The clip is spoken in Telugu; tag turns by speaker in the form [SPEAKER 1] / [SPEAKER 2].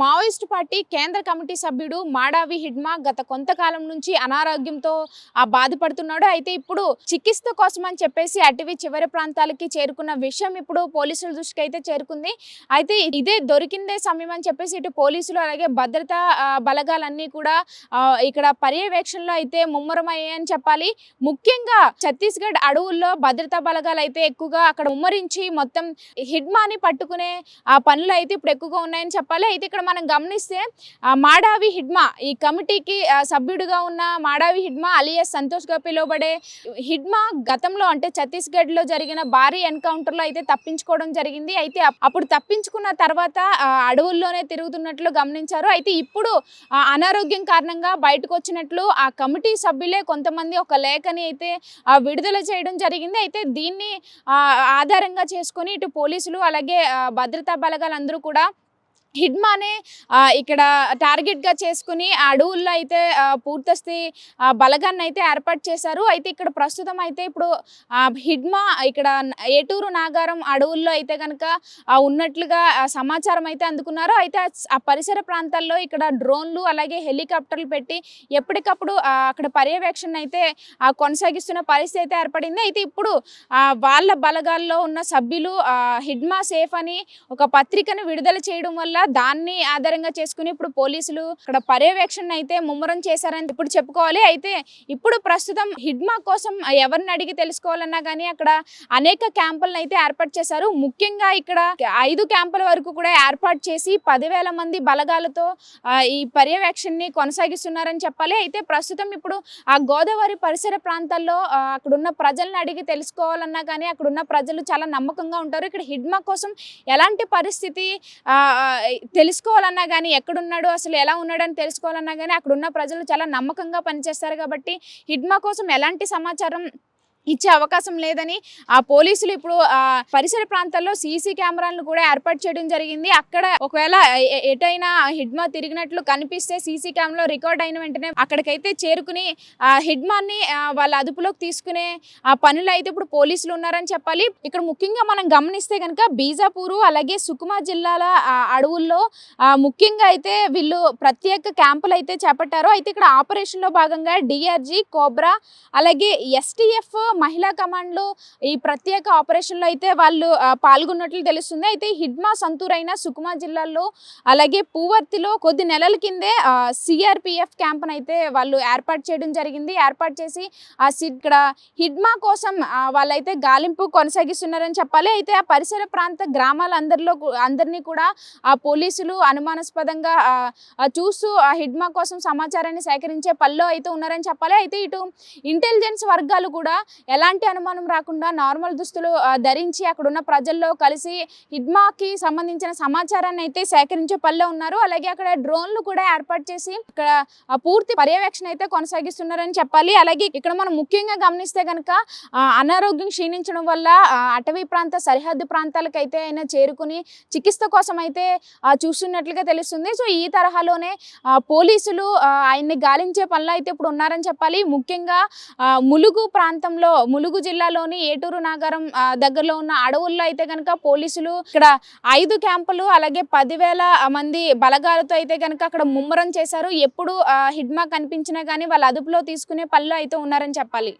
[SPEAKER 1] మావోయిస్టు పార్టీ కేంద్ర కమిటీ సభ్యుడు మాడావి హిడ్మా గత కొంతకాలం నుంచి అనారోగ్యంతో ఆ బాధపడుతున్నాడు. అయితే ఇప్పుడు చికిత్స కోసం అని చెప్పేసి అటవీ చివరి ప్రాంతాలకి చేరుకున్న విషయం ఇప్పుడు పోలీసుల దృష్టికి అయితే చేరుకుంది. అయితే ఇదే దొరికిందే సమయం అని చెప్పేసి ఇటు పోలీసులు అలాగే భద్రతా బలగాలన్నీ కూడా ఇక్కడ పర్యవేక్షణలో అయితే ముమ్మరమయ్యాయని చెప్పాలి. ముఖ్యంగా ఛత్తీస్గఢ్ అడవుల్లో భద్రతా బలగాలు అయితే ఎక్కువగా అక్కడ ముమ్మరించి మొత్తం హిడ్మాని పట్టుకునే ఆ పనులు అయితే ఇప్పుడు ఎక్కువగా ఉన్నాయని చెప్పాలి. అయితే ఇక్కడ మనం గమనిస్తే మాడావి హిడ్మా ఈ కమిటీకి సభ్యుడిగా ఉన్న మాడావి హిడ్మా అలియస్ సంతోష్గా పిలువబడే హిడ్మా గతంలో అంటే ఛత్తీస్గఢ్లో జరిగిన భారీ ఎన్కౌంటర్లో అయితే తప్పించుకోవడం జరిగింది. అయితే అప్పుడు తప్పించుకున్న తర్వాత అడవుల్లోనే తిరుగుతున్నట్లు గమనించారు. అయితే ఇప్పుడు అనారోగ్యం కారణంగా బయటకు వచ్చినట్లు ఆ కమిటీ సభ్యులే కొంతమంది ఒక లేఖని అయితే విడుదల చేయడం జరిగింది. అయితే దీన్ని ఆధారంగా చేసుకొని ఇటు పోలీసులు అలాగే భద్రతా భద్రతా బలగాలందరూ కూడా హిడ్మానే ఇక్కడ టార్గెట్గా చేసుకుని ఆ అడవుల్లో అయితే పూర్తస్థి బలగాన్ని అయితే ఏర్పాటు చేశారు. అయితే ఇక్కడ ప్రస్తుతం అయితే ఇప్పుడు హిడ్మా ఇక్కడ ఏటూరు నాగారం అడవుల్లో అయితే కనుక ఉన్నట్లుగా సమాచారం అయితే అందుకున్నారు. అయితే ఆ పరిసర ప్రాంతాల్లో ఇక్కడ డ్రోన్లు అలాగే హెలికాప్టర్లు పెట్టి ఎప్పటికప్పుడు అక్కడ పర్యవేక్షణ అయితే కొనసాగిస్తున్న పరిస్థితి అయితే ఏర్పడింది. అయితే ఇప్పుడు వాళ్ళ బలగాల్లో ఉన్న సభ్యులు హిడ్మా సేఫ్ అని ఒక పత్రికను విడుదల చేయడం వల్ల దాన్ని ఆధారంగా చేసుకుని ఇప్పుడు పోలీసులు ఇక్కడ పర్యవేక్షణ అయితే ముమ్మరం చేశారని ఇప్పుడు చెప్పుకోవాలి. అయితే ఇప్పుడు ప్రస్తుతం హిడ్మా కోసం ఎవరిని అడిగి తెలుసుకోవాలన్నా కానీ అక్కడ అనేక క్యాంపులను అయితే ఏర్పాటు చేశారు. ముఖ్యంగా ఇక్కడ ఐదు క్యాంపుల వరకు కూడా ఏర్పాటు చేసి పదివేల మంది బలగాలతో ఈ పర్యవేక్షణని కొనసాగిస్తున్నారని చెప్పాలి. అయితే ప్రస్తుతం ఇప్పుడు ఆ గోదావరి పరిసర ప్రాంతాల్లో అక్కడున్న ప్రజలను అడిగి తెలుసుకోవాలన్నా కానీ అక్కడున్న ప్రజలు చాలా నమ్మకంగా ఉంటారు. ఇక్కడ హిడ్మా కోసం ఎలాంటి పరిస్థితి తెలుసుకోవాలన్నా కానీ ఎక్కడున్నాడు అసలు ఎలా ఉన్నాడని తెలుసుకోవాలన్నా కానీ అక్కడున్న ప్రజలు చాలా నమ్మకంగా పనిచేస్తారు కాబట్టి హిడ్మా కోసం ఎలాంటి సమాచారం ఇచ్చే అవకాశం లేదని ఆ పోలీసులు ఇప్పుడు ఆ పరిసర ప్రాంతాల్లో సీసీ కెమెరాలను కూడా ఏర్పాటు చేయడం జరిగింది. అక్కడ ఒకవేళ ఎటైనా హిడ్మా తిరిగినట్లు కనిపిస్తే సీసీ కెమెరాలో రికార్డ్ అయిన వెంటనే అక్కడికైతే చేరుకుని ఆ హిడ్మాన్ని వాళ్ళ అదుపులోకి తీసుకునే ఆ పనులు అయితే ఇప్పుడు పోలీసులు ఉన్నారని చెప్పాలి. ఇక్కడ ముఖ్యంగా మనం గమనిస్తే కనుక బీజాపూరు అలాగే సుకుమా జిల్లాల అడవుల్లో ముఖ్యంగా అయితే వీళ్ళు ప్రత్యేక క్యాంపులు అయితే చేపట్టారు. అయితే ఇక్కడ ఆపరేషన్లో భాగంగా డిఆర్జీ కోబ్రా అలాగే ఎస్టీఎఫ్ మహిళా కమాండ్లు ఈ ప్రత్యేక ఆపరేషన్లో అయితే వాళ్ళు పాల్గొన్నట్లు తెలుస్తుంది. అయితే హిడ్మా సంతూర్ అయిన సుకుమా జిల్లాలో అలాగే పూవర్తిలో కొద్ది నెలల కిందే సిఆర్పిఎఫ్ క్యాంప్ను అయితే వాళ్ళు ఏర్పాటు చేయడం జరిగింది. ఏర్పాటు చేసి ఆ ఇక్కడ హిడ్మా కోసం వాళ్ళైతే గాలింపు కొనసాగిస్తున్నారని చెప్పాలి. అయితే ఆ పరిసర ప్రాంత గ్రామాలందరిలో అందరినీ కూడా ఆ పోలీసులు అనుమానాస్పదంగా చూస్తూ ఆ హిడ్మా కోసం సమాచారాన్ని సేకరించే పనిలో అయితే ఉన్నారని చెప్పాలి. అయితే ఇటు ఇంటెలిజెన్స్ వర్గాలు కూడా ఎలాంటి అనుమానం రాకుండా నార్మల్ దుస్తులు ధరించి అక్కడున్న ప్రజల్లో కలిసి హిడ్మాకి సంబంధించిన సమాచారాన్ని అయితే సేకరించే పనిలో ఉన్నారు. అలాగే అక్కడ డ్రోన్లు కూడా ఏర్పాటు చేసి ఇక్కడ పూర్తి పర్యవేక్షణ అయితే కొనసాగిస్తున్నారని చెప్పాలి. అలాగే ఇక్కడ మనం ముఖ్యంగా గమనిస్తే కనుక అనారోగ్యం క్షీణించడం వల్ల అటవీ ప్రాంత సరిహద్దు ప్రాంతాలకు అయితే ఆయన చేరుకుని చికిత్స కోసం అయితే చూస్తున్నట్లుగా తెలుస్తుంది. సో ఈ తరహాలోనే పోలీసులు ఆయన్ని గాలించే పనిలో అయితే ఇప్పుడు ఉన్నారని చెప్పాలి. ముఖ్యంగా ములుగు ప్రాంతంలో ములుగు జిల్లాలోని ఏటూరు నాగారం దగ్గరలో ఉన్న అడవుల్లో అయితే కనుక పోలీసులు ఇక్కడ ఐదు క్యాంపులు అలాగే పదివేల మంది బలగాలతో అయితే కనుక అక్కడ ముమ్మరం చేశారు. ఎప్పుడు హిడ్మా కనిపించినా కానీ వాళ్ళ అదుపులో తీసుకునే పనిలో అయితే ఉన్నారని చెప్పాలి.